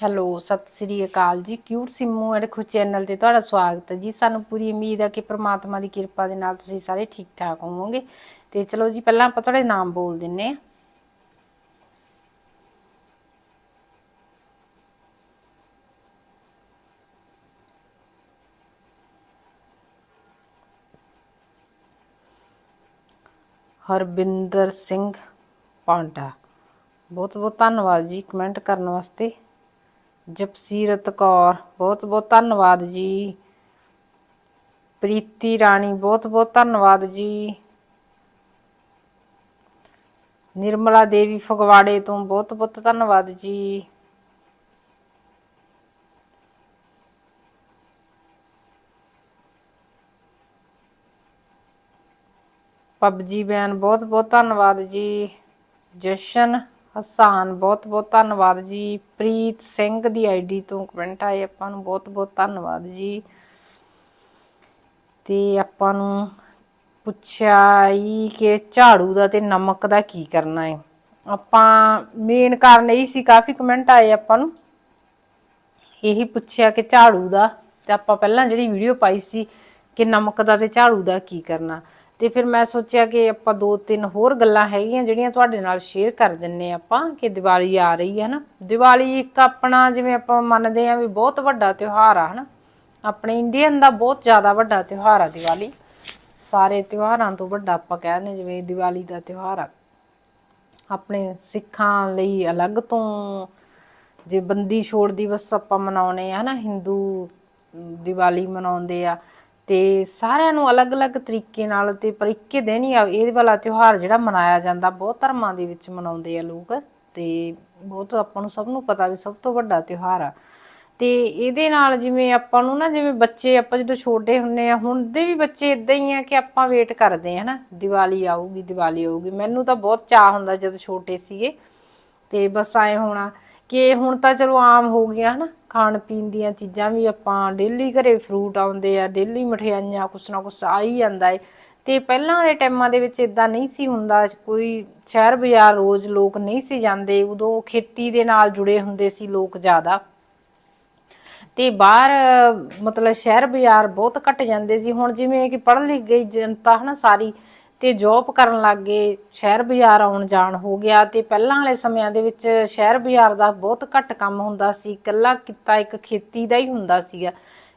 Hello, ਸਤਿ ਸ੍ਰੀ ਅਕਾਲ ਜੀ। Cute Simmu and Khush channel ਤੇ ਤੁਹਾਡਾ ਸਵਾਗਤ ਹੈ ਜੀ। ਸਾਨੂੰ ਪੂਰੀ ਉਮੀਦ ਹੈ ਕਿ ਪ੍ਰਮਾਤਮਾ ਦੀ ਕਿਰਪਾ ਦੇ ਨਾਲ ਤੁਸੀਂ ਸਾਰੇ ਠੀਕ ਠਾਕ ਹੋਵੋਗੇ। ਤੇ ਚਲੋ ਜੀ, ਪਹਿਲਾਂ ਆਪਾਂ ਤੁਹਾਡੇ ਨਾਮ ਬੋਲ ਦਿੰਨੇ ਆ। ਹਰਬਿੰਦਰ ਸਿੰਘ ਪਾਂਡਾ। ਬਹੁਤ ਬਹੁਤ ਧੰਨਵਾਦ ਜੀ ਕਮੈਂਟ ਕਰਨ ਵਾਸਤੇ। ਜਪਸੀਰਤ ਕੌਰ, ਬਹੁਤ ਬਹੁਤ ਧੰਨਵਾਦ ਜੀ। ਪ੍ਰੀਤੀ ਰਾਣੀ, ਬਹੁਤ ਬਹੁਤ ਧੰਨਵਾਦ ਜੀ। ਨਿਰਮਲਾ ਦੇਵੀ ਫਗਵਾੜੇ ਤੋਂ ਬਹੁਤ ਬਹੁਤ ਧੰਨਵਾਦ ਜੀ। ਪਬਜੀ ਬੈਨ, ਬਹੁਤ ਬਹੁਤ ਧੰਨਵਾਦ ਜੀ। ਜਸ਼ਨ ਹਸਾਨ, ਬਹੁਤ ਬਹੁਤ ਧੰਨਵਾਦ ਜੀ। ਪ੍ਰੀਤ ਸਿੰਘ ਦੀ ਆਈਡੀ ਤੋਂ ਕਮੈਂਟ ਆਏ, ਆਪਾਂ ਨੂੰ ਬਹੁਤ ਬਹੁਤ ਧੰਨਵਾਦ ਜੀ। ਤੇ ਆਪਾਂ ਨੂੰ ਪੁੱਛਿਆ ਹੀ ਕਿ ਝਾੜੂ ਦਾ ਤੇ ਨਮਕ ਦਾ ਕੀ ਕਰਨਾ ਹੈ ਆਪਾਂ ਮੇਨ ਕਾਰਨ ਇਹ ਸੀ, ਕਾਫੀ ਕਮੈਂਟ ਆਏ ਆਪਾਂ ਨੂੰ। ਇਹੀ ਪੁੱਛਿਆ ਕਿ ਝਾੜੂ ਦਾ, ਤੇ ਆਪਾਂ ਪਹਿਲਾਂ ਜਿਹੜੀ ਵੀਡੀਓ ਪਾਈ ਸੀ ਕਿ ਨਮਕ ਦਾ ਤੇ ਝਾੜੂ ਦਾ ਕੀ ਕਰਨਾ। ਤੇ ਫਿਰ ਮੈਂ ਸੋਚਿਆ ਕਿ ਆਪਾਂ ਦੋ ਤਿੰਨ ਹੋਰ ਗੱਲਾਂ ਹੈਗੀਆਂ ਜਿਹੜੀਆਂ ਤੁਹਾਡੇ ਨਾਲ ਸ਼ੇਅਰ ਕਰ ਦਿੰਨੇ ਆਪਾਂ, ਕਿ ਦੀਵਾਲੀ ਆ ਰਹੀ ਹੈ ਨਾ। ਦੀਵਾਲੀ ਇੱਕ ਆਪਣਾ ਜਿਵੇਂ ਆਪਾਂ ਮੰਨਦੇ ਆ ਵੀ ਬਹੁਤ ਵੱਡਾ ਤਿਉਹਾਰ ਆ, ਹਨਾ। ਆਪਣੇ ਇੰਡੀਅਨ ਦਾ ਬਹੁਤ ਜ਼ਿਆਦਾ ਵੱਡਾ ਤਿਉਹਾਰ ਆ ਦੀਵਾਲੀ। ਸਾਰੇ ਤਿਉਹਾਰਾਂ ਤੋਂ ਵੱਡਾ ਆਪਾਂ ਕਹਿੰਦੇ ਜਿਵੇਂ ਦੀਵਾਲੀ ਦਾ ਤਿਉਹਾਰ ਆ। ਆਪਣੇ ਸਿੱਖਾਂ ਲਈ ਅਲੱਗ ਤੋਂ ਜੇ ਬੰਦੀ ਛੋੜ ਦਿਵਸ ਆਪਾਂ ਮਨਾਉਨੇ ਆ ਨਾ ਹਿੰਦੂ ਦੀਵਾਲੀ ਮਨਾਉਂਦੇ ਆ। ਤੇ ਸਾਰਿਆਂ ਨੂੰ ਅਲੱਗ-ਅਲੱਗ ਤਰੀਕੇ ਨਾਲ ਤੇ ਪਰ ਇੱਕੇ ਦਿਨ ਹੀ ਆ, ਇਹ ਵਾਲਾ ਤਿਉਹਾਰ ਜਿਹੜਾ ਮਨਾਇਆ ਜਾਂਦਾ, ਬਹੁਤ ਧਰਮਾਂ ਦੇ ਵਿੱਚ ਮਨਾਉਂਦੇ ਆ ਲੋਕ ਤੇ ਬਹੁਤ ਆਪਾਂ ਨੂੰ ਸਭ ਨੂੰ ਪਤਾ ਵੀ ਸਭ ਤੋਂ ਵੱਡਾ ਤਿਉਹਾਰ ਆ। ਤੇ ਇਹਦੇ ਨਾਲ ਜਿਵੇਂ ਆਪਾਂ ਨੂੰ ਨਾ, ਜਿਵੇਂ ਬੱਚੇ, ਆਪਾਂ ਜਦੋਂ ਛੋਟੇ ਹੁੰਨੇ ਆ, ਹੁਣ ਦੇ ਵੀ ਬੱਚੇ ਇਦਾਂ ਹੀ ਆ ਕਿ ਆਪਾਂ ਵੇਟ ਕਰਦੇ ਆ ਨਾ, ਦੀਵਾਲੀ ਆਊਗੀ ਦੀਵਾਲੀ ਆਊਗੀ। ਮੈਨੂੰ ਤਾਂ ਬਹੁਤ ਚਾਹ ਹੁੰਦਾ ਜਦੋਂ ਛੋਟੇ ਸੀਗੇ ਤੇ ਬਸ ਆਏ ਹੋਣਾ ਕਿ ਹੁਣ ਤਾਂ ਚਲੋ ਆਮ ਹੋ ਗਿਆ ਹਨਾ ਖਾਣ ਪੀਣ ਦੀਆਂ ਚੀਜ਼ਾਂ ਵੀ ਆਪਾਂ ਡੇਲੀ ਘਰੇ ਫਰੂਟ ਆਉਂਦੇ ਆ ਡੇਲੀ ਮਠਿਆਈਆਂ ਕੁਛ ਨਾ ਕੁਛ ਆ ਹੀ ਜਾਂਦਾ ਏ। ਤੇ ਪਹਿਲਾਂ ਵਾਲੇ ਟਾਈਮਾਂ ਦੇ ਵਿੱਚ ਇਦਾਂ ਨਹੀਂ ਸੀ ਹੁੰਦਾ, ਕੋਈ ਸ਼ਹਿਰ ਬਾਜ਼ਾਰ ਰੋਜ਼ ਲੋਕ ਨਹੀਂ ਸੀ ਜਾਂਦੇ, ਉਦੋਂ ਖੇਤੀ ਦੇ ਨਾਲ ਜੁੜੇ ਹੁੰਦੇ ਸੀ ਲੋਕ ਜ਼ਿਆਦਾ। ਤੇ ਬਾਹਰ, ਮਤਲਬ ਸ਼ਹਿਰ ਬਾਜ਼ਾਰ ਬਹੁਤ ਘਟ ਜਾਂਦੇ ਸੀ। ਹੁਣ ਜਿਵੇਂ ਕਿ ਪੜ੍ਹ ਲਿਖ ਗਈ ਜਨਤਾ ਹਨਾ ਸਾਰੀ ਤੇ ਜੌਬ ਕਰਨ ਲੱਗ ਗਏ, ਸ਼ਹਿਰ ਬਾਜ਼ਾਰ ਆਉਣ ਜਾਣ ਹੋ ਗਿਆ ਤੇ ਪਹਿਲਾਂ ਵਾਲੇ ਸਮਿਆਂ ਦੇ ਵਿੱਚ ਸ਼ਹਿਰ ਬਾਜ਼ਾਰ ਦਾ ਬਹੁਤ ਘੱਟ ਕੰਮ ਹੁੰਦਾ ਸੀ, ਇਕੱਲਾ ਕਿੱਤਾ ਇੱਕ ਖੇਤੀ ਦਾ ਹੀ ਹੁੰਦਾ ਸੀਗਾ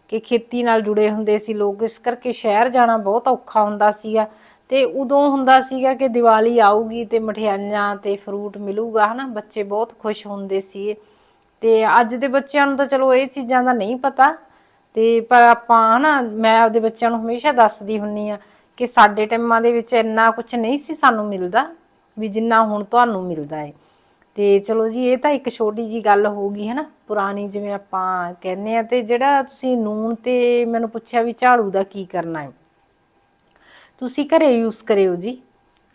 ਕਿ ਖੇਤੀ ਨਾਲ ਜੁੜੇ ਹੁੰਦੇ ਸੀ ਲੋਕ, ਇਸ ਕਰਕੇ ਸ਼ਹਿਰ ਜਾਣਾ ਬਹੁਤ ਔਖਾ ਹੁੰਦਾ ਸੀਗਾ ਤੇ ਉਦੋਂ ਹੁੰਦਾ ਸੀਗਾ ਕਿ ਦੀਵਾਲੀ ਆਊਗੀ ਤੇ ਮਠਿਆਈਆਂ ਤੇ ਫਰੂਟ ਮਿਲੂਗਾ, ਹਨਾ, ਬੱਚੇ ਬਹੁਤ ਖੁਸ਼ ਹੁੰਦੇ ਸੀ ਤੇ ਅੱਜ ਦੇ ਬੱਚਿਆਂ ਨੂੰ ਤਾਂ ਚਲੋ ਇਹ ਚੀਜ਼ਾਂ ਦਾ ਨਹੀਂ ਪਤਾ ਤੇ ਪਰ ਆਪਾਂ, ਹਨਾ, ਮੈਂ ਆਪਦੇ ਬੱਚਿਆਂ ਨੂੰ ਹਮੇਸ਼ਾ ਦੱਸਦੀ ਹੁੰਨੀ ਆ ਕਿ ਸਾਡੇ ਟਾਈਮਾਂ ਦੇ ਵਿੱਚ ਇੰਨਾ ਕੁਝ ਨਹੀਂ ਸੀ ਸਾਨੂੰ ਮਿਲਦਾ, ਵੀ ਜਿੰਨਾ ਹੁਣ ਤੁਹਾਨੂੰ ਮਿਲਦਾ ਹੈ ਤੇ ਚਲੋ ਜੀ, ਇਹ ਤਾਂ ਇੱਕ ਛੋਟੀ ਜੀ ਗੱਲ ਹੋ ਗਈ ਹੈ ਨਾ ਪੁਰਾਣੀ ਜਿਵੇਂ ਆਪਾਂ ਕਹਿੰਦੇ ਆ, ਤੇ ਜਿਹੜਾ ਤੁਸੀਂ ਨੂਨ ਤੇ ਮੈਨੂੰ ਪੁੱਛਿਆ ਵੀ ਝਾੜੂ ਦਾ ਕੀ ਕਰਨਾ ਹੈ ਤੁਸੀਂ ਘਰੇ ਯੂਜ਼ ਕਰਿਓ ਜੀ।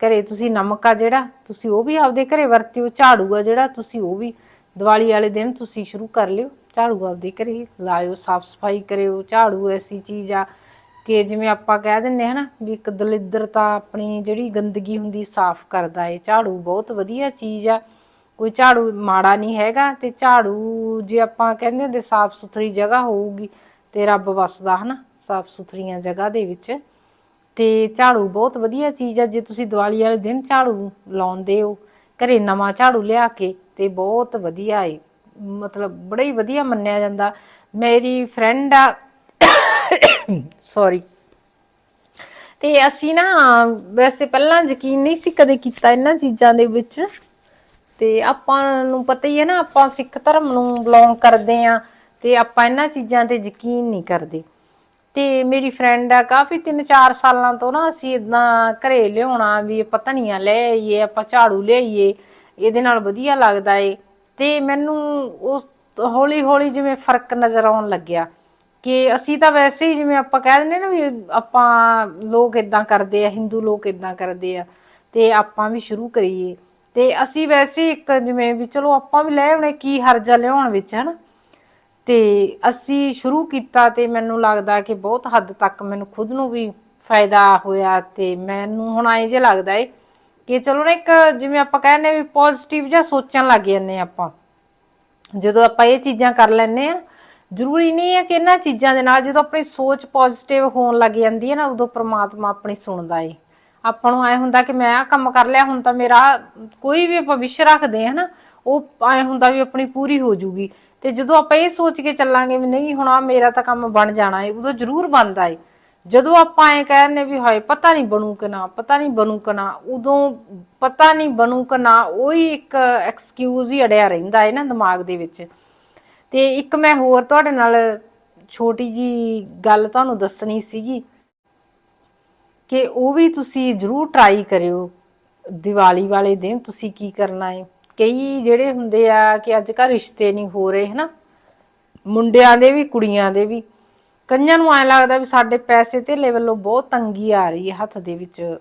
ਘਰੇ ਤੁਸੀਂ ਨਮਕ ਆ ਜਿਹੜਾ, ਤੁਸੀਂ ਉਹ ਵੀ ਆਪਦੇ ਘਰੇ ਵਰਤਿਓ, ਝਾੜੂ ਆ ਜਿਹੜਾ, ਤੁਸੀਂ ਉਹ ਵੀ ਦੀਵਾਲੀ ਵਾਲੇ ਦਿਨ ਤੁਸੀਂ ਸ਼ੁਰੂ ਕਰ ਲਿਓ। ਝਾੜੂ ਆਪਦੇ ਘਰੇ ਲਾਇਓ, ਸਾਫ਼ ਸਫ਼ਾਈ ਕਰਿਓ, ਝਾੜੂ ਐਸੀ ਚੀਜ਼ ਆ ਕਿ ਜਿਵੇਂ ਆਪਾਂ ਕਹਿ ਦਿੰਨੇ ਹਨਾ ਵੀ ਇੱਕ ਦਲਿੱਦਰਤਾ ਆਪਣੀ ਜਿਹੜੀ ਗੰਦਗੀ ਹੁੰਦੀ ਸਾਫ਼ ਕਰਦਾ ਏ। ਝਾੜੂ ਬਹੁਤ ਵਧੀਆ ਚੀਜ਼ ਆ। ਕੋਈ ਝਾੜੂ ਮਾੜਾ ਨਹੀਂ ਹੈਗਾ ਤੇ ਝਾੜੂ ਜੇ ਆਪਾਂ ਕਹਿੰਦੇ ਹੁੰਦੇ ਸਾਫ਼ ਸੁਥਰੀ ਜਗ੍ਹਾ ਹੋਊਗੀ ਤੇ ਰੱਬ ਵਸਦਾ ਹਨਾ ਸਾਫ਼ ਸੁਥਰੀਆਂ ਜਗ੍ਹਾ ਦੇ ਵਿੱਚ। ਤੇ ਝਾੜੂ ਬਹੁਤ ਵਧੀਆ ਚੀਜ਼ ਆ। ਜੇ ਤੁਸੀਂ ਦੀਵਾਲੀ ਵਾਲੇ ਦਿਨ ਝਾੜੂ ਲਾਉਂਦੇ ਹੋ, ਘਰੇ ਨਵਾਂ ਝਾੜੂ ਲਿਆ ਕੇ ਤੇ ਬਹੁਤ ਵਧੀਆ ਏ। ਮਤਲਬ ਬੜਾ ਹੀ ਵਧੀਆ ਮੰਨਿਆ ਜਾਂਦਾ। ਮੇਰੀ ਫਰੈਂਡ ਆ ਸੌਰੀ ਤੇ ਅਸੀਂ ਨਾ, ਵੈਸੇ ਪਹਿਲਾਂ ਯਕੀਨ ਨਹੀਂ ਸੀ ਕਦੇ ਕੀਤਾ ਇਹਨਾਂ ਚੀਜ਼ਾਂ ਦੇ ਵਿੱਚ। ਤੇ ਆਪਾਂ ਨੂੰ ਪਤਾ ਹੀ ਹੈ ਨਾ, ਆਪਾਂ ਸਿੱਖ ਧਰਮ ਨੂੰ ਬਿਲੋਂਗ ਕਰਦੇ ਆ ਤੇ ਆਪਾਂ ਇਹਨਾਂ ਚੀਜ਼ਾਂ ਤੇ ਯਕੀਨ ਨਹੀਂ ਕਰਦੇ। ਤੇ ਮੇਰੀ ਫਰੈਂਡ ਆ, ਕਾਫੀ 3-4 ਸਾਲਾਂ ਤੋਂ ਨਾ ਅਸੀਂ ਇਦਾਂ ਘਰੇ ਲਿਆਉਣਾ ਵੀ ਆਪਾਂ ਧਨੀਆ ਲੈ ਆਈਏ, ਆਪਾਂ ਝਾੜੂ ਲਿਆਈਏ, ਇਹਦੇ ਨਾਲ ਵਧੀਆ ਲੱਗਦਾ ਏ। ਤੇ ਮੈਨੂੰ ਉਸ ਹੌਲੀ ਹੌਲੀ ਜਿਵੇਂ ਫ਼ਰਕ ਨਜ਼ਰ ਆਉਣ ਲੱਗਿਆ। ਕਿ ਅਸੀਂ ਤਾਂ ਵੈਸੇ ਹੀ ਜਿਵੇਂ ਆਪਾਂ ਕਹਿ ਦਿੰਦੇ ਨਾ ਵੀ ਆਪਾਂ ਲੋਕ ਇਦਾਂ ਕਰਦੇ ਆ, ਹਿੰਦੂ ਲੋਕ ਇਦਾਂ ਕਰਦੇ ਆ, ਤੇ ਆਪਾਂ ਵੀ ਸ਼ੁਰੂ ਕਰੀਏ। ਤੇ ਅਸੀਂ ਵੈਸੇ ਇੱਕ ਜਿਵੇਂ ਵੀ ਚਲੋ ਆਪਾਂ ਵੀ ਲੈ ਆਉਣੇ ਕੀ ਹਰਜਾ ਲਿਆਉਣ ਵਿੱਚ, ਹਨਾ? ਤੇ ਅਸੀਂ ਸ਼ੁਰੂ ਕੀਤਾ ਤੇ ਮੈਨੂੰ ਲੱਗਦਾ ਕਿ ਬਹੁਤ ਹੱਦ ਤੱਕ ਮੈਨੂੰ ਖੁਦ ਨੂੰ ਵੀ ਫਾਇਦਾ ਹੋਇਆ ਤੇ ਮੈਨੂੰ ਹੁਣ ਐਂ ਜੇ ਲੱਗਦਾ ਏ ਕਿ ਚਲੋ ਨਾ ਇੱਕ ਜਿਵੇਂ ਆਪਾਂ ਕਹਿੰਦੇ ਵੀ ਪੋਜ਼ਿਟਿਵ ਜਾਂ ਸੋਚਣ ਲੱਗ ਜਾਂਦੇ ਆਪਾਂ। ਜਦੋਂ ਆਪਾਂ ਇਹ ਚੀਜ਼ਾਂ ਕਰ ਲੈਨੇ ਆ ਜ਼ਰੂਰੀ ਨਹੀਂ ਹੈ ਕਿ ਇਹਨਾਂ ਚੀਜ਼ਾਂ ਦੇ ਨਾਲ ਜਦੋਂ ਆਪਣੀ ਸੋਚ ਪੋਜ਼ਿਟਿਵ ਹੋਣ ਲੱਗ ਜਾਂਦੀ ਹੈ ਨਾ, ਉਦੋਂ ਪ੍ਰਮਾਤਮਾ ਆਪਣੀ ਸੁਣਦਾ ਏ। ਆਪਾਂ ਨੂੰ ਐ ਹੁੰਦਾ ਕਿ ਮੈਂ ਆ ਕੰਮ ਕਰ ਲਿਆ, ਹੁਣ ਤਾਂ ਮੇਰਾ ਕੋਈ ਵੀ ਭਵਿੱਖ ਰੱਖਦੇ ਆ ਨਾ, ਉਹ ਐ ਹੁੰਦਾ ਵੀ ਆਪਣੀ ਪੂਰੀ ਹੋ ਜੂਗੀ। ਤੇ ਜਦੋਂ ਆਪਾਂ ਇਹ ਸੋਚ ਕੇ ਚੱਲਾਂਗੇ ਵੀ ਨਹੀਂ, ਹੁਣ ਆ ਮੇਰਾ ਤਾਂ ਕੰਮ ਬਣ ਜਾਣਾ ਏ, ਉਦੋਂ ਜ਼ਰੂਰ ਬਣਦਾ ਏ। ਜਦੋਂ ਆਪਾਂ ਐ ਕਹਿੰਨੇ ਵੀ ਹਾਏ, ਪਤਾ ਨਹੀਂ ਬਣੂ ਕਿ ਨਾ, ਪਤਾ ਨਹੀਂ ਬਣੂ ਕਿ ਨਾ, ਉਦੋਂ ਪਤਾ ਨਹੀਂ ਬਣੂ ਕਿ ਨਾ, ਉਹੀ ਇੱਕ ਐਕਸਕਿਊਜ਼ ਹੀ ਅੜਿਆ ਰਹਿੰਦਾ ਏ ਨਾ ਦਿਮਾਗ ਦੇ ਵਿੱਚ। ਤੇ ਇੱਕ ਮੈਂ ਹੋਰ ਤੁਹਾਡੇ ਨਾਲ ਛੋਟੀ ਜੀ ਗੱਲ ਤੁਹਾਨੂੰ ਦੱਸਣੀ ਸੀਗੀ ਕਿ ਉਹ ਵੀ ਤੁਸੀਂ ਜਰੂਰ ਟਰਾਈ ਕਰਿਓ। ਦੀਵਾਲੀ ਵਾਲੇ ਦਿਨ ਤੁਸੀਂ ਕੀ ਕਰਨਾ ਹੈ ਕਈ ਜਿਹੜੇ ਹੁੰਦੇ ਆ ਕਿ ਅੱਜ ਕੱਲ੍ਹ ਰਿਸ਼ਤੇ ਨਹੀਂ ਹੋ ਰਹੇ, ਹਨਾ? ਮੁੰਡਿਆਂ ਦੇ ਵੀ, ਕੁੜੀਆਂ ਦੇ ਵੀ। ਕਈਆਂ ਨੂੰ ਐ ਲੱਗਦਾ ਵੀ ਸਾਡੇ ਪੈਸੇ ਧੇਲੇ ਵੱਲੋਂ ਬਹੁਤ ਤੰਗੀ ਆ ਰਹੀ ਹੈ, ਹੱਥ ਦੇ ਵਿੱਚ।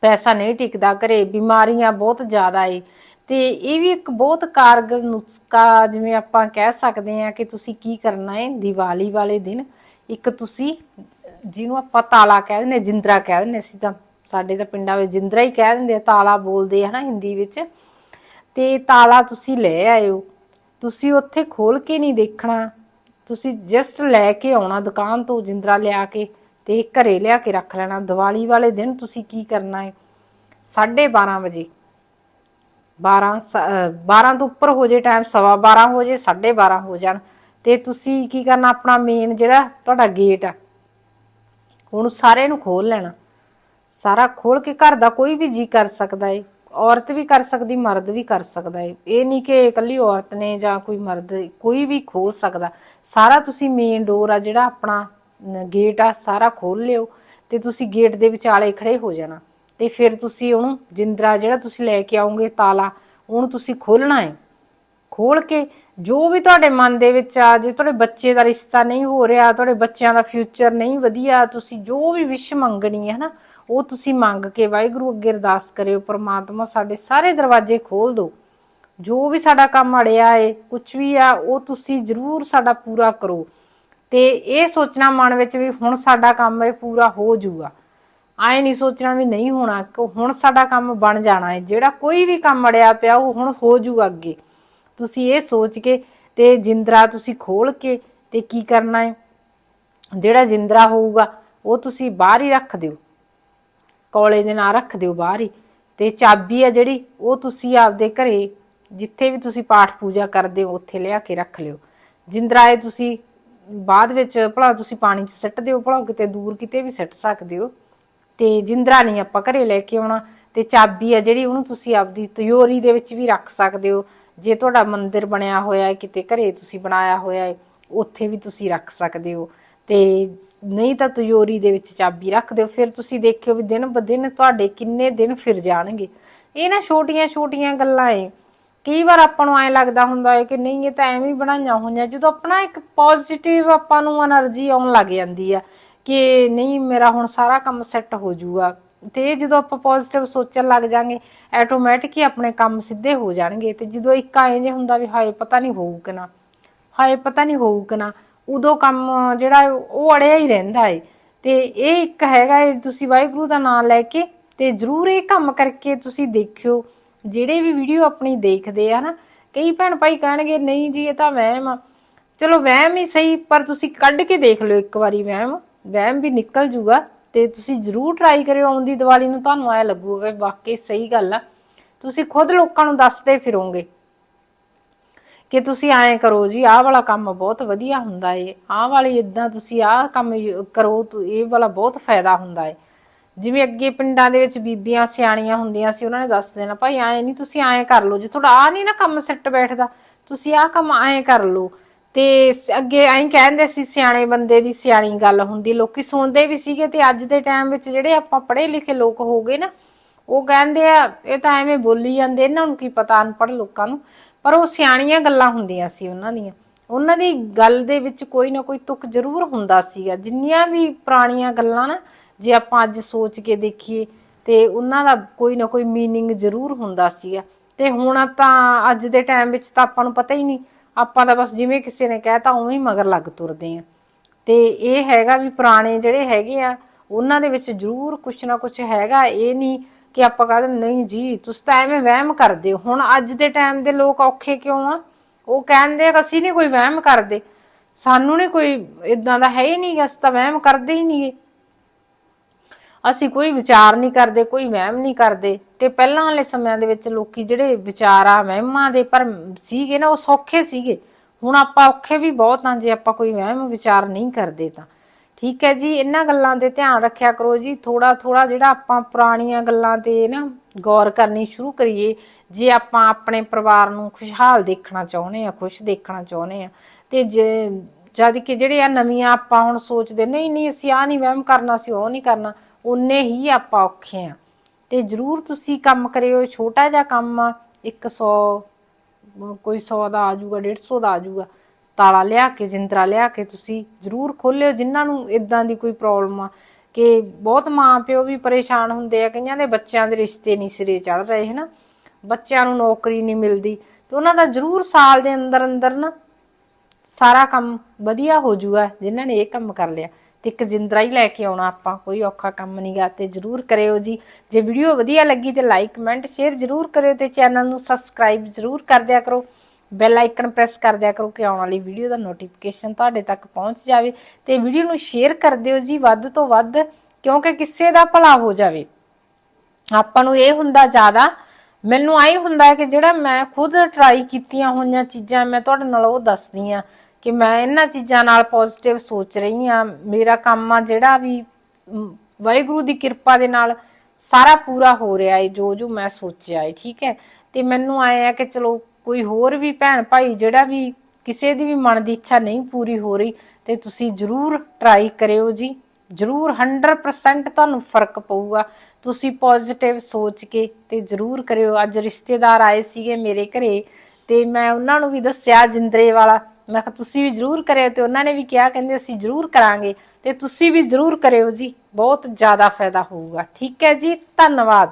ਪੈਸਾ ਨਹੀਂ ਟਿਕਦਾ ਘਰੇ, ਬਿਮਾਰੀਆਂ ਬਹੁਤ ਜ਼ਿਆਦਾ ਏ। ਤੇ ਇਹ ਵੀ ਇੱਕ ਬਹੁਤ ਕਾਰਗਰ ਨੁਸਖਾ ਜਿਵੇਂ ਆਪਾਂ ਕਹਿ ਸਕਦੇ ਹਾਂ ਕਿ ਤੁਸੀਂ ਕੀ ਕਰਨਾ ਹੈ, ਦੀਵਾਲੀ ਵਾਲੇ ਦਿਨ ਇੱਕ ਤੁਸੀਂ, ਜਿਹਨੂੰ ਆਪਾਂ ਤਾਲਾ ਕਹਿ ਦਿੰਦੇ, ਜਿੰਦਰਾ ਕਹਿ ਦਿੰਦੇ ਅਸੀਂ ਤਾਂ। ਸਾਡੇ ਤਾਂ ਪਿੰਡਾਂ ਵਿੱਚ ਜਿੰਦਰਾ ਹੀ ਕਹਿ ਦਿੰਦੇ ਆ, ਤਾਲਾ ਬੋਲਦੇ ਆ ਹਨਾ ਹਿੰਦੀ ਵਿੱਚ। ਤੇ ਤਾਲਾ ਤੁਸੀਂ ਲੈ ਆਇਓ। ਤੁਸੀਂ ਉੱਥੇ ਖੋਲ ਕੇ ਨਹੀਂ ਦੇਖਣਾ। ਤੁਸੀਂ ਜਸਟ ਲੈ ਕੇ ਆਉਣਾ ਦੁਕਾਨ ਤੋਂ ਜਿੰਦਰਾ ਲਿਆ ਕੇ ਤੇ ਘਰੇ ਲਿਆ ਕੇ ਰੱਖ ਲੈਣਾ। ਦੀਵਾਲੀ ਵਾਲੇ ਦਿਨ ਤੁਸੀਂ ਕੀ ਕਰਨਾ ਹੈ? 12:30 ਵਜੇ। 12 ਸ- ਅਹ 12 ਤੋਂ ਉੱਪਰ ਹੋ ਜੇ ਟਾਈਮ ਸਵਾ 12 ਹੋ ਜੇ 12:30 ਹੋ ਜਾਣ। ਤੇ ਤੁਸੀਂ ਕੀ ਕਰਨਾ, ਆਪਣਾ ਮੇਨ ਜਿਹੜਾ ਤੁਹਾਡਾ ਗੇਟ ਆ, ਉਹਨੂੰ ਸਾਰੇ ਨੂੰ ਖੋਲ ਲੈਣਾ। ਸਾਰਾ ਖੋਲ ਕੇ ਘਰ ਦਾ ਕੋਈ ਵੀ ਜੀ ਕਰ ਸਕਦਾ ਏ, ਔਰਤ ਵੀ ਕਰ ਸਕਦੀ, ਮਰਦ ਵੀ ਕਰ ਸਕਦਾ ਏ। ਇਹ ਨਹੀਂ ਕਿ ਇਕੱਲੀ ਔਰਤ ਨੇ ਜਾਂ ਕੋਈ ਮਰਦ, ਕੋਈ ਵੀ ਖੋਲ ਸਕਦਾ। ਸਾਰਾ ਤੁਸੀਂ ਮੇਨ ਡੋਰ ਆ ਜਿਹੜਾ ਆਪਣਾ ਗੇਟ ਆ, ਸਾਰਾ ਖੋਲ ਲਿਓ ਤੇ ਤੁਸੀਂ ਗੇਟ ਦੇ ਵਿਚਾਲੇ ਖੜੇ ਹੋ ਜਾਣਾ। ਤੇ ਫਿਰ ਤੁਸੀਂ ਉਹਨੂੰ ਜਿੰਦਰਾ ਜਿਹੜਾ ਤੁਸੀਂ ਲੈ ਕੇ ਆਉਂਗੇ ਤਾਲਾ, ਉਹਨੂੰ ਤੁਸੀਂ ਖੋਲਣਾ ਹੈ। ਖੋਲ ਕੇ ਜੋ ਵੀ ਤੁਹਾਡੇ ਮਨ ਦੇ ਵਿੱਚ ਆ, ਜੇ ਤੁਹਾਡੇ ਬੱਚੇ ਦਾ ਰਿਸ਼ਤਾ ਨਹੀਂ ਹੋ ਰਿਹਾ, ਤੁਹਾਡੇ ਬੱਚਿਆਂ ਦਾ ਫਿਊਚਰ ਨਹੀਂ ਵਧੀਆ, ਤੁਸੀਂ ਜੋ ਵੀ ਵਿਸ਼ ਮੰਗਣੀ ਹੈ ਨਾ, ਉਹ ਤੁਸੀਂ ਮੰਗ ਕੇ ਵਾਹਿਗੁਰੂ ਅੱਗੇ ਅਰਦਾਸ ਕਰਿਓ, ਪ੍ਰਮਾਤਮਾ ਸਾਡੇ ਸਾਰੇ ਦਰਵਾਜ਼ੇ ਖੋਲ ਦਿਓ ਜੋ ਵੀ ਸਾਡਾ ਕੰਮ ਅੜਿਆ ਏ ਕੁਝ ਵੀ ਆ, ਉਹ ਤੁਸੀਂ ਜ਼ਰੂਰ ਸਾਡਾ ਪੂਰਾ ਕਰੋ। ਤੇ ਇਹ ਸੋਚਣਾ ਮਨ ਵਿੱਚ ਵੀ ਹੁਣ ਸਾਡਾ ਕੰਮ ਇਹ ਪੂਰਾ ਹੋ ਜਾਊਗਾ। ਆਏ ਨਹੀਂ ਸੋਚਣਾ ਵੀ ਨਹੀਂ ਹੋਣਾ, ਕਿ ਹੁਣ ਸਾਡਾ ਕੰਮ ਬਣ ਜਾਣਾ ਹੈ ਜਿਹੜਾ ਕੋਈ ਵੀ ਕੰਮ ਅੜਿਆ ਪਿਆ, ਉਹ ਹੁਣ ਹੋ ਜੂਗਾ ਅੱਗੇ। ਤੁਸੀਂ ਇਹ ਸੋਚ ਕੇ ਤੇ ਜਿੰਦਰਾ ਤੁਸੀਂ ਖੋਲ ਕੇ ਤੇ ਕੀ ਕਰਨਾ ਹੈ ਜਿਹੜਾ ਜਿੰਦਰਾ ਹੋਊਗਾ, ਉਹ ਤੁਸੀਂ ਬਾਹਰ ਹੀ ਰੱਖ ਦਿਓ। ਕੋਲੇ ਦੇ ਨਾਲ ਰੱਖ ਦਿਓ ਬਾਹਰ ਹੀ। ਤੇ ਚਾਬੀ ਆ ਜਿਹੜੀ, ਉਹ ਤੁਸੀਂ ਆਪਦੇ ਘਰੇ, ਜਿੱਥੇ ਵੀ ਤੁਸੀਂ ਪਾਠ ਪੂਜਾ ਕਰਦੇ ਹੋ, ਉੱਥੇ ਲਿਆ ਕੇ ਰੱਖ ਲਿਓ। ਜਿੰਦਰਾ ਇਹ ਤੁਸੀਂ ਬਾਅਦ ਵਿੱਚ, ਭਲਾ ਤੁਸੀਂ ਪਾਣੀ 'ਚ ਸਿੱਟ ਦਿਓ, ਭਲਾ ਕਿਤੇ ਦੂਰ ਕਿਤੇ ਵੀ ਸਿੱਟ ਸਕਦੇ ਹੋ। ਤੇ ਜਿੰਦਰਾ ਨਹੀਂ ਆਪਾਂ ਘਰੇ ਲੈ ਕੇ ਆਉਣਾ। ਤੇ ਚਾਬੀ ਆ ਜਿਹੜੀ, ਉਹਨੂੰ ਤੁਸੀਂ ਆਪਦੀ ਤਿਉਰੀ ਦੇ ਵਿੱਚ ਵੀ ਰੱਖ ਸਕਦੇ ਹੋ। ਜੇ ਤੁਹਾਡਾ ਮੰਦਿਰ ਬਣਿਆ ਹੋਇਆ ਹੈ, ਕਿਤੇ ਘਰੇ ਤੁਸੀਂ ਬਣਾਇਆ ਹੋਇਆ ਹੈ, ਉੱਥੇ ਵੀ ਤੁਸੀਂ ਰੱਖ ਸਕਦੇ ਹੋ। ਤੇ ਨਹੀਂ ਤਾਂ ਤਿਉਰੀ ਦੇ ਵਿੱਚ ਚਾਬੀ ਰੱਖ ਦਿਓ। ਫਿਰ ਤੁਸੀਂ ਦੇਖਿਓ ਵੀ ਦਿਨ ਬਦਿਨ ਤੁਹਾਡੇ ਕਿੰਨੇ ਦਿਨ ਫਿਰ ਜਾਣਗੇ। ਇਹ ਨਾ ਛੋਟੀਆਂ-ਛੋਟੀਆਂ ਗੱਲਾਂ ਏ। ਕਈ ਵਾਰ ਆਪਾਂ ਨੂੰ ਐ ਲੱਗਦਾ ਹੁੰਦਾ ਹੈ ਕਿ ਨਹੀਂ, ਇਹ ਤਾਂ ਐਵੇਂ ਹੀ ਬਣਾਈਆਂ ਹੋਈਆਂ। ਜਦੋਂ ਆਪਣਾ ਇੱਕ ਪੋਜ਼ਿਟਿਵ ਆਪਾਂ ਨੂੰ એનર્ਜੀ ਆਉਣ ਲੱਗ ਜਾਂਦੀ ਆ। ਕਿ ਨਹੀਂ ਮੇਰਾ ਹੁਣ ਸਾਰਾ ਕੰਮ ਸੈੱਟ ਹੋ ਜਾਊਗਾ। ਤੇ ਇਹ ਜਦੋਂ ਆਪਾਂ ਪੋਜ਼ਿਟਿਵ ਸੋਚਣ ਲੱਗ ਜਾਾਂਗੇ ਆਟੋਮੈਟਿਕ ਹੀ ਆਪਣੇ ਕੰਮ ਸਿੱਧੇ ਹੋ ਜਾਣਗੇ। ਤੇ ਜਦੋਂ ਇੱਕ ਐਂ ਜੇ ਹੁੰਦਾ ਵੀ ਹਾਏ ਪਤਾ ਨਹੀਂ ਹੋਊ ਕਿ ਨਾ, ਹਾਏ ਪਤਾ ਨਹੀਂ ਹੋਊ ਕਿ ਨਾ, ਉਦੋਂ ਕੰਮ ਜਿਹੜਾ ਉਹ ਅੜਿਆ ਹੀ ਰਹਿੰਦਾ ਏ ਤੇ ਇਹ ਇੱਕ ਹੈਗਾ ਏ ਤੁਸੀਂ ਵਾਹਿਗੁਰੂ ਦਾ ਨਾਮ ਲੈ ਕੇ ਤੇ ਜਰੂਰ ਇਹ ਕੰਮ ਕਰਕੇ ਤੁਸੀਂ ਦੇਖਿਓ। ਜਿਹੜੇ ਵੀ ਵੀਡੀਓ ਆਪਣੀ ਦੇਖਦੇ ਆ ਨਾ, ਕਈ ਭੈਣ ਭਾਈ ਕਹਿਣਗੇ, ਨਹੀਂ ਜੀ ਇਹ ਤਾਂ ਵਹਿਮ ਆ। ਚਲੋ ਵਹਿਮ ਹੀ ਸਹੀ, ਪਰ ਤੁਸੀਂ ਕੱਢ ਕੇ ਦੇਖ ਲਿਓ ਇੱਕ ਵਾਰੀ ਵਹਿਮ। ਵਹਿਮ ਵੀ ਨਿਕਲ ਜੂਗਾ ਤੇ ਤੁਸੀਂ ਜਰੂਰ ਟਰਾਈ ਕਰਿਓ ਆਉਂਦੀ ਦੀਵਾਲੀ ਨੂੰ, ਤੁਹਾਨੂੰ ਐ ਲੱਗੂਗਾ ਕਿ ਵਾਕਈ ਸਹੀ ਗੱਲ ਆ। ਤੁਸੀਂ ਖੁਦ ਲੋਕਾਂ ਨੂੰ ਦੱਸਦੇ ਫਿਰੋਗੇ ਕਿ ਤੁਸੀਂ ਐਂ ਕਰੋ ਜੀ, ਆਹ ਵਾਲਾ ਕੰਮ ਬਹੁਤ ਵਧੀਆ ਹੁੰਦਾ ਏ। ਆਹ ਵਾਲੀ ਇਦਾਂ ਤੁਸੀਂ ਆਹ ਕੰਮ ਕਰੋ ਇਹ ਵਾਲਾ ਬਹੁਤ ਫਾਇਦਾ ਹੁੰਦਾ ਏ। ਜਿਵੇਂ ਅੱਗੇ ਪਿੰਡਾਂ ਦੇ ਵਿੱਚ ਬੀਬੀਆਂ ਸਿਆਣੀਆਂ ਹੁੰਦੀਆਂ ਸੀ, ਉਹਨਾਂ ਨੇ ਦੱਸ ਦੇਣਾ, ਭਾਈ ਐਂ ਨਹੀਂ ਤੁਸੀਂ ਐਂ ਕਰ ਲਓ, ਜੇ ਤੁਹਾਡਾ ਆ ਨਹੀਂ ਨਾ ਕੰਮ ਸੈੱਟ ਬੈਠਦਾ, ਤੁਸੀਂ ਆਹ ਕੰਮ ਐਂ ਕਰ ਲਓ। ਤੇ ਸ- ਅੱਗੇ ਐਂ ਕਹਿੰਦੇ ਸੀ ਸਿਆਣੇ ਬੰਦੇ ਦੀ ਸਿਆਣੀ ਗੱਲ ਹੁੰਦੀ ਲੋਕੀ ਸੁਣਦੇ ਵੀ ਸੀਗੇ ਤੇ ਅੱਜ ਦੇ ਟਾਈਮ ਵਿੱਚ ਜਿਹੜੇ ਆਪਾਂ ਪੜ੍ਹੇ ਲਿਖੇ ਲੋਕ ਹੋ ਗਏ ਨਾ ਉਹ ਕਹਿੰਦੇ ਆ ਇਹ ਤਾਂ ਐਵੇਂ ਬੋਲੀ ਜਾਂਦੇ ਇਹਨਾਂ ਨੂੰ ਕੀ ਪਤਾ ਅਨਪੜ੍ਹ ਲੋਕਾਂ ਨੂੰ ਪਰ ਉਹ ਸਿਆਣੀਆਂ ਗੱਲਾਂ ਹੁੰਦੀਆਂ ਸੀ ਉਹਨਾਂ ਦੀਆਂ ਉਹਨਾਂ ਦੀ ਗੱਲ ਦੇ ਵਿੱਚ ਕੋਈ ਨਾ ਕੋਈ ਤੁਕ ਜ਼ਰੂਰ ਹੁੰਦਾ ਸੀਗਾ ਜਿੰਨੀਆਂ ਵੀ ਪੁਰਾਣੀਆਂ ਗੱਲਾਂ ਨਾ ਜੇ ਆਪਾਂ ਅੱਜ ਸੋਚ ਕੇ ਦੇਖੀਏ ਤੇ ਉਹਨਾਂ ਦਾ ਕੋਈ ਨਾ ਕੋਈ मीनिंग ਜ਼ਰੂਰ ਹੁੰਦਾ ਸੀਗਾ ਤੇ ਹੁਣ ਤਾਂ ਅੱਜ ਦੇ ਟਾਈਮ ਵਿੱਚ ਤਾਂ ਆਪਾਂ ਨੂੰ ਪਤਾ ਹੀ ਨਹੀਂ ਆਪਾਂ ਤਾਂ ਬਸ ਜਿਵੇਂ ਕਿਸੇ ਨੇ ਕਹਿਤਾ ਉਵੇਂ ਹੀ ਮਗਰ ਲੱਗ ਤੁਰਦੇ ਆ। ਤੇ ਇਹ ਹੈਗਾ ਵੀ ਪੁਰਾਣੇ ਜਿਹੜੇ ਹੈਗੇ ਆ, ਉਹਨਾਂ ਦੇ ਵਿੱਚ ਜ਼ਰੂਰ ਕੁਛ ਨਾ ਕੁਛ ਹੈਗਾ। ਇਹ ਨਹੀਂ ਕਿ ਆਪਾਂ ਕਹਿੰਦੇ ਨਹੀਂ ਜੀ, ਤੁਸੀਂ ਤਾਂ ਐਵੇਂ ਵਹਿਮ ਕਰਦੇ ਹੋ। ਹੁਣ ਅੱਜ ਦੇ ਟਾਈਮ ਦੇ ਲੋਕ ਔਖੇ ਕਿਉਂ ਆ? ਉਹ ਕਹਿੰਦੇ ਕਿ ਅਸੀਂ ਨਹੀਂ ਕੋਈ ਵਹਿਮ ਕਰਦੇ। ਸਾਨੂੰ ਨਹੀਂ ਕੋਈ ਇਦਾਂ ਦਾ ਹੈ ਹੀ ਨਹੀਂ ਅਸੀਂ ਤਾਂ ਵਹਿਮ ਕਰਦੇ ਹੀ ਨਹੀਂਗੇ ਅਸੀਂ ਕੋਈ ਵਿਚਾਰ ਨਹੀਂ ਕਰਦੇ, ਕੋਈ ਵਹਿਮ ਨਹੀਂ ਕਰਦੇ। ਤੇ ਪਹਿਲਾਂ ਵਾਲੇ ਸਮਿਆਂ ਦੇ ਵਿੱਚ ਲੋਕੀ ਜਿਹੜੇ ਵਿਚਾਰਾਂ ਵਹਿਮਾਂ ਦੇ ਪਰ ਸੀਗੇ ਨਾ, ਉਹ ਸੌਖੇ ਸੀਗੇ। ਹੁਣ ਆਪਾਂ ਔਖੇ ਵੀ ਬਹੁਤ ਹਾਂ, ਜੇ ਆਪਾਂ ਕੋਈ ਵਹਿਮ ਵਿਚਾਰ ਨਹੀਂ ਕਰਦੇ ਤਾਂ। ਠੀਕ ਹੈ ਜੀ, ਇਹਨਾਂ ਗੱਲਾਂ ਤੇ ਧਿਆਨ ਰੱਖਿਆ ਕਰੋ ਜੀ। ਥੋੜਾ ਥੋੜਾ ਜਿਹੜਾ ਆਪਾਂ ਪੁਰਾਣੀਆਂ ਗੱਲਾਂ ਤੇ ਨਾ ਗੌਰ ਕਰਨੀ ਸ਼ੁਰੂ ਕਰੀਏ, ਜੇ ਆਪਾਂ ਆਪਣੇ ਪਰਿਵਾਰ ਨੂੰ ਖੁਸ਼ਹਾਲ ਦੇਖਣਾ ਚਾਹੁੰਦੇ ਆ ਖੁਸ਼ ਦੇਖਣਾ ਚਾਹੁੰਦੇ ਆ ਤੇ ਜੇ ਜਦ ਕਿ ਜਿਹੜੇ ਆ ਨਵੀਆਂ ਆਪਾਂ ਹੁਣ ਸੋਚਦੇ, ਨਹੀਂ ਨਹੀਂ, ਅਸੀਂ ਆ ਨਹੀਂ ਵਹਿਮ ਕਰਨਾ ਸੀ ਉਹ ਨਹੀਂ ਕਰਨਾ। ਉਨੇ ਹੀ ਆਪਾਂ ਔਖੇ ਆ। ਤੇ ਜਰੂਰ ਤੁਸੀਂ ਕੰਮ ਕਰਿਓ ਛੋਟਾ ਜਿਹਾ ਕੰਮ ਆ 100 ਕੋਈ 100 ਦਾ ਆ ਜਾਊਗਾ 150 ਦਾ ਆ ਜਾਊਗਾ। ਤਾਲਾ ਲਿਆ ਕੇ, ਜਿੰਦਰਾ ਲਿਆ ਕੇ ਤੁਸੀਂ ਜਰੂਰ ਖੋਲਿਓ, ਜਿਨ੍ਹਾਂ ਨੂੰ ਇਦਾਂ ਦੀ ਕੋਈ ਪ੍ਰੋਬਲਮ ਆ। ਕਿ ਬਹੁਤ ਮਾਂ ਪਿਓ ਵੀ ਪਰੇਸ਼ਾਨ ਹੁੰਦੇ ਆ, ਕਈਆਂ ਦੇ ਬੱਚਿਆਂ ਦੇ ਰਿਸ਼ਤੇ ਨਹੀਂ ਸਿਰੇ ਚੜ ਰਹੇ, ਹਨਾ। ਬੱਚਿਆਂ ਨੂੰ ਨੌਕਰੀ ਨਹੀਂ ਮਿਲਦੀ। ਤੇ ਉਹਨਾਂ ਦਾ ਜਰੂਰ ਸਾਲ ਦੇ ਅੰਦਰ ਅੰਦਰ ਨਾ ਸਾਰਾ ਕੰਮ ਵਧੀਆ ਹੋ ਜਾਊਗਾ, ਜਿਨ੍ਹਾਂ ਨੇ ਇਹ ਕੰਮ ਕਰ ਲਿਆ। ਤੇ ਇੱਕ ਜਿੰਦਰਾ ਹੀ ਲੈ ਕੇ ਆਉਣਾ ਆਪਾਂ, ਕੋਈ ਔਖਾ ਕੰਮ ਨਹੀਂਗਾ ਤੇ ਜਰੂਰ ਕਰਿਓ ਜੀ। ਜੇ ਵੀਡੀਓ ਵਧੀਆ ਲੱਗੀ ਤੇ ਲਾਈਕ ਕਮੈਂਟ ਸ਼ੇਅਰ ਜਰੂਰ ਕਰਿਓ ਤੇ ਚੈਨਲ ਨੂੰ ਸਬਸਕ੍ਰਾਈਬ ਜਰੂਰ ਕਰ ਦਿਆ ਕਰੋ। ਬੈਲ ਆਈਕਨ ਪ੍ਰੈਸ ਕਰ ਦਿਆ ਕਰੋ ਕਿ ਆਉਣ ਵਾਲੀ ਵੀਡੀਓ ਦਾ ਨੋਟੀਫਿਕੇਸ਼ਨ ਤੁਹਾਡੇ ਤੱਕ ਪਹੁੰਚ ਜਾਵੇ ਤੇ ਵੀਡੀਓ ਨੂੰ ਸ਼ੇਅਰ ਕਰ ਦਿਓ ਜੀ ਵੱਧ ਤੋਂ ਵੱਧ, ਕਿਉਂਕਿ ਕਿਸੇ ਦਾ ਭਲਾ ਹੋ ਜਾਵੇ। ਆਪਾਂ ਨੂੰ ਇਹ ਹੁੰਦਾ ਜ਼ਿਆਦਾ, ਮੈਨੂੰ ਆਈ ਹੁੰਦਾ ਕਿ ਜਿਹੜਾ ਮੈਂ ਖੁਦ ਟਰਾਈ ਕੀਤੀਆਂ ਹੋਈਆਂ ਚੀਜ਼ਾਂ ਮੈਂ ਤੁਹਾਡੇ ਨਾਲ ਉਹ ਦੱਸਦੀ ਆ ਕਿ ਮੈਂ ਇਹਨਾਂ ਚੀਜ਼ਾਂ ਨਾਲ ਪੋਜ਼ਿਟਿਵ ਸੋਚ ਰਹੀ ਆ ਮੇਰਾ ਕੰਮ ਆ ਜਿਹੜਾ ਵੀ ਵਾਹਿਗੁਰੂ ਦੀ ਕਿਰਪਾ ਦੇ ਨਾਲ ਸਾਰਾ ਪੂਰਾ ਹੋ ਰਿਹਾ ਏ, ਜੋ ਜੋ ਮੈਂ ਸੋਚਿਆ ਏ, ਠੀਕ ਹੈ? ਤੇ ਮੈਨੂੰ ਆਇਆ ਕਿ ਚਲੋ ਕੋਈ ਹੋਰ ਵੀ ਭੈਣ ਭਾਈ ਜਿਹੜਾ ਵੀ ਕਿਸੇ ਦੀ ਵੀ ਮਨ ਦੀ ਇੱਛਾ ਨਹੀਂ ਪੂਰੀ ਹੋ ਰਹੀ, ਤੇ ਤੁਸੀਂ ਜਰੂਰ ਟਰਾਈ ਕਰਿਓ ਜੀ। ਜਰੂਰ 100% ਤੁਹਾਨੂੰ ਫ਼ਰਕ ਪਊਗਾ। ਤੁਸੀਂ ਪੋਜ਼ਿਟਿਵ ਸੋਚ ਕੇ ਤੇ ਜਰੂਰ ਕਰਿਓ। ਅੱਜ ਰਿਸ਼ਤੇਦਾਰ ਆਏ ਸੀਗੇ ਮੇਰੇ ਘਰੇ ਤੇ ਮੈਂ ਉਹਨਾਂ ਨੂੰ ਵੀ ਦੱਸਿਆ ਜਿੰਦਰੇ ਵਾਲਾ ਮੈਂ ਕਿਹਾ, ਤੁਸੀਂ ਵੀ ਜਰੂਰ ਕਰਿਓ। ਤੇ ਉਹਨਾਂ ਨੇ ਵੀ ਕਿਹਾ, ਕਹਿੰਦੇ, ਅਸੀਂ ਜਰੂਰ ਕਰਾਂਗੇ। ਤੇ ਤੁਸੀਂ ਵੀ ਜਰੂਰ ਕਰਿਓ ਜੀ, ਬਹੁਤ ਜ਼ਿਆਦਾ ਫਾਇਦਾ ਹੋਊਗਾ। ਠੀਕ ਹੈ ਜੀ, ਧੰਨਵਾਦ।